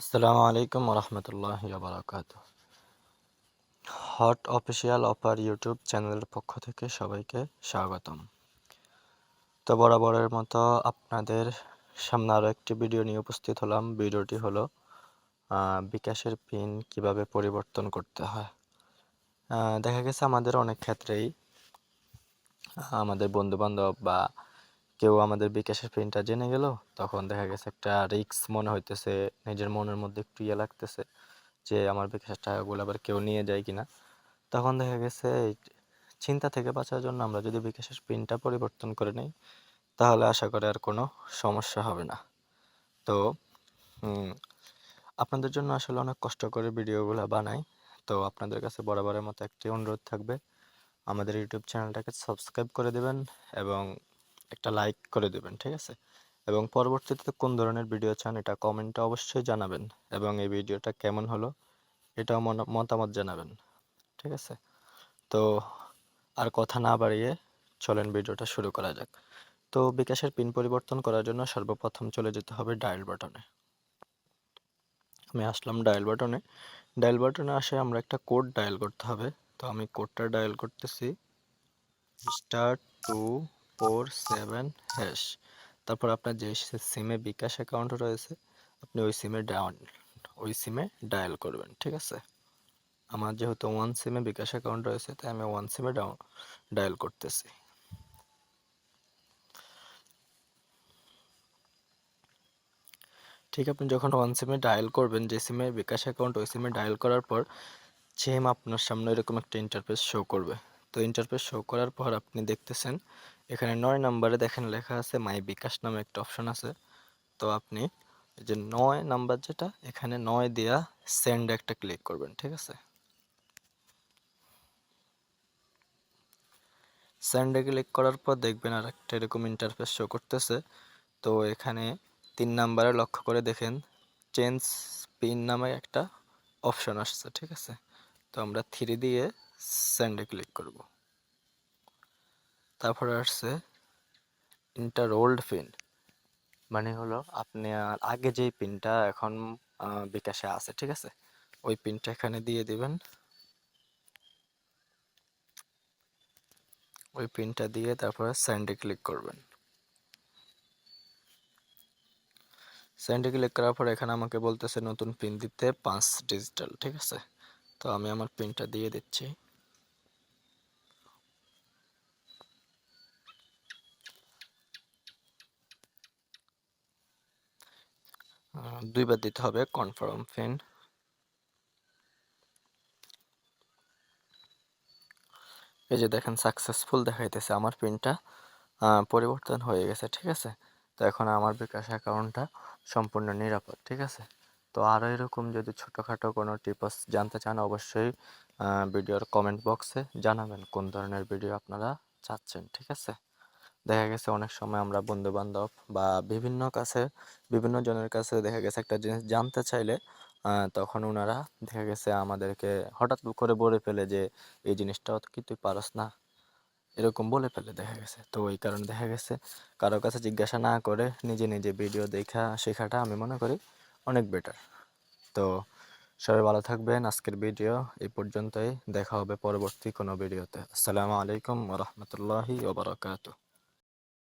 আসসালামু আলাইকুম রহমতুল্লাহ বারাকাত hot official offer YouTube চ্যানেলের পক্ষ থেকে সবাইকে স্বাগতম। তো বরাবরের মতো আপনাদের সামনে আরও একটি ভিডিও নিয়ে উপস্থিত হলাম। ভিডিওটি হলো বিকাশের পিন কীভাবে পরিবর্তন করতে হয়। দেখা গেছে আমাদের অনেক ক্ষেত্রেই আমাদের বন্ধু বান্ধব বা কেউ আমাদের বিকাশের পিনটা জেনে গেল, তখন দেখা গেছে একটা রিস্ক মনে হইতেছে, নিজের মনের মধ্যে একটু ইয়ে লাগতেছে যে আমার বিকাশের টাকাগুলো আবার কেউ নিয়ে যায় কিনা। তখন দেখা গেছে চিন্তা থেকে বাঁচার জন্য আমরা যদি বিকাশের পিনটা পরিবর্তন করে নিই, তাহলে আশা করি আর কোনো সমস্যা হবে না। তো আপনাদের জন্য আসলে অনেক কষ্ট করে ভিডিওগুলো বানাই। তো আপনাদের কাছে বরাবরের মতো একটি অনুরোধ থাকবে। আমাদের ইউটিউব চ্যানেলটাকে সাবস্ক্রাইব করে দেবেন এবং একটা লাইক করে দেবেন, ঠিক আছে? এবং পরবর্তীতে কোন ধরনের ভিডিও চান এটা কমেন্টে অবশ্যই জানাবেন এবং এই ভিডিওটা কেমন হলো এটাও মতামত জানাবেন, ঠিক আছে? তো আর কথা না বাড়িয়ে চলেন ভিডিওটা শুরু করা যাক। তো বিকাশের পিন পরিবর্তন করার জন্য সর্বপ্রথম চলে যেতে হবে ডায়াল বাটনে আমি আসলাম ডায়াল বাটনে ডায়াল বাটনে আসে আমরা একটা কোড ডায়াল করতে হবে। তো আমি কোডটা ডায়াল করতেছি। Star two four seven hash তারপর আপনার যে সিমে বিকাশ অ্যাকাউন্ট রয়েছে, আপনি ওই সিমে ডাউন ওই সিমে ডায়াল করবেন, ঠিক আছে? আমার যেহেতু ওয়ান সিমে বিকাশ অ্যাকাউন্ট রয়েছে, তাই আমি ওয়ান সিমে ডাউন ডায়াল করতেছি। ঠিক আপনি যখন ওয়ান সিমে ডায়াল করবেন, যে সিমে বিকাশ অ্যাকাউন্ট ওই সিমে ডায়াল করার পর সেম আপনার সামনে এরকম একটা ইন্টারফেস শো করবে। তো ইন্টারফেস শো করার পর আপনি দেখতেছেন এখানে নয় নাম্বারে দেখেন লেখা আছে মাই বিকাশ নামে একটা অপশন আছে। তো আপনি এই যে নয় নাম্বার যেটা, এখানে নয় দেয়া সেন্ড একটা ক্লিক করবেন, ঠিক আছে? সেন্ডে ক্লিক করার পর দেখবেন আর একটা এরকম ইন্টারফেস শো করতেছে। তো এখানে তিন নাম্বারে লক্ষ্য করে দেখেন চেঞ্জ পিন নামে একটা অপশন আসছে, ঠিক আছে? তো আমরা থ্রি দিয়ে সেন্ডে ক্লিক করব। তারপরে আসছে ইন্টার ওল্ড পিন মানে হলো আপনি আগে যেই পিনটা এখন বিকাশে আছে, ঠিক আছে? ওই পিনটা এখানে দিয়ে দিবেন। ওই পিনটা দিয়ে তারপরে স্যান্ডে ক্লিক করবেন। সেন্ডে ক্লিক করার পর এখানে আমাকে বলতেছে নতুন পিন দিতে পাঁচ ডিজিটাল ঠিক আছে? তো আমি আমার পিনটা দিয়ে দিচ্ছি। দুইবার দিতে হবে কনফার্ম পিন এই যে দেখেন সাকসেসফুল দেখাইতেছে আমার পিনটা পরিবর্তন হয়ে গেছে, ঠিক আছে? তো এখন আমার বিকাশ অ্যাকাউন্টটা সম্পূর্ণ নিরাপদ, ঠিক আছে? তো আরও এরকম যদি ছোটোখাটো কোনো টিপস জানতে চান, অবশ্যই ভিডিওর কমেন্ট বক্সে জানাবেন কোন ধরনের ভিডিও আপনারা চাচ্ছেন, ঠিক আছে? দেখা গেছে অনেক সময় আমরা বন্ধু বান্ধব বা বিভিন্ন কাছে, বিভিন্ন জনের কাছে দেখা গেছে একটা জিনিস জানতে চাইলে তখন ওনারা দেখা গেছে আমাদেরকে হঠাৎ করে বলে ফেলে যে, এই জিনিসটাও কি তুই পারস না। এরকম বলে ফেলে দেখা গেছে। তো ওই কারণে দেখা গেছে কারও কাছে জিজ্ঞাসা না করে নিজে নিজে ভিডিও দেখা, শেখাটা আমি মনে করি অনেক বেটার তো সবাই ভালো থাকবেন। আজকের ভিডিও এই পর্যন্তই। দেখা হবে পরবর্তী কোনো ভিডিওতে। আসসালামু আলাইকুম রহমতুল্লাহি ওবরাকাতুহ